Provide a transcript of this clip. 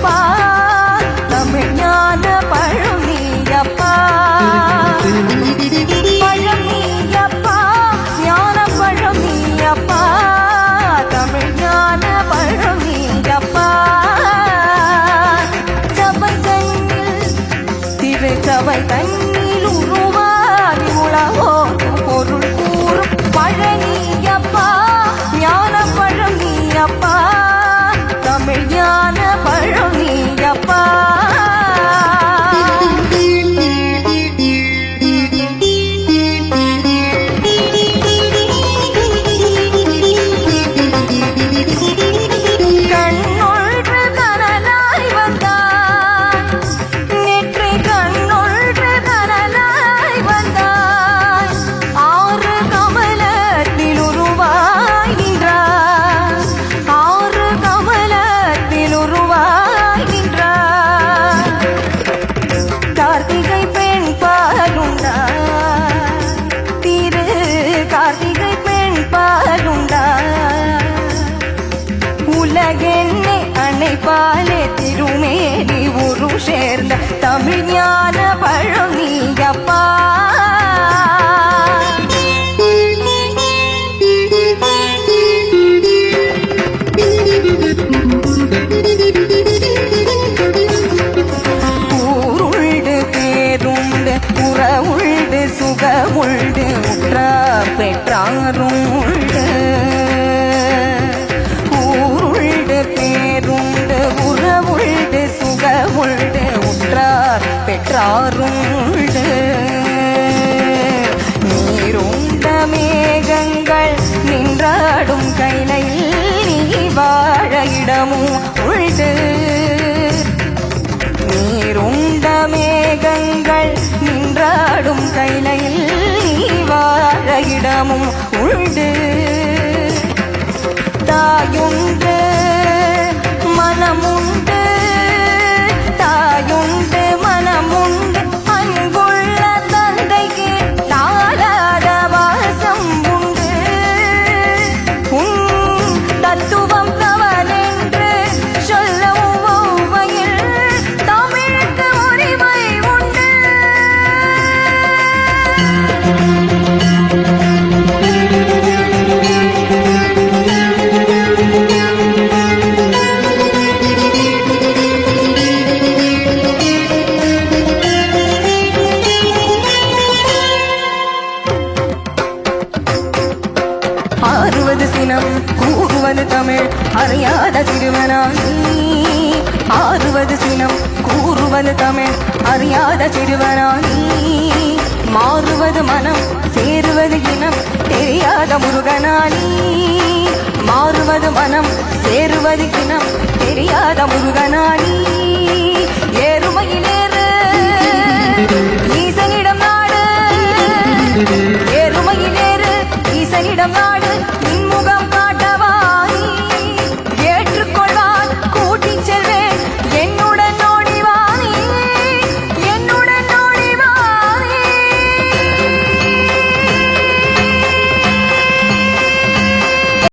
நீயப்பா தமிழ் ஞான பழம் நீயப்பா பழம் நீயப்பா ஞான பழம் நீயப்பா தமிழ் ஞான பழம் நீயப்பா சபை தன்னில் திரு சபை உலகோடும் பொருள் கூறும் பழனி அணைப்பாலே திருமேனி உரு சேர்ந்த தமிழ் ஞான பழம் நீயப்பா ஊருள்டு பேருண்டு உறவுள்டு சுகமுள்டு உற்றார் பெற்றாரும் உண்டு பெற்றாரும் நீருண்ட மேகங்கள் நின்றாடும் கைலையில் நீ வாழ இடமும் உண்டு. நீருண்ட மேகங்கள் நின்றாடும் கைலையில் நீ வாழ இடமும் உண்டு. ஆறுவது சினம் கூறுவது தமிழ் அறியாத சிறுவனானி ஆறுவது சினம் கூறுவது தமிழ் அறியாத சிறுவனானி மாறுவது மனம் சேருவது இனம் தெரியாத முருகனானி மாறுவது மனம் சேருவது இனம் தெரியாத முருகனானி ஏறுமையில்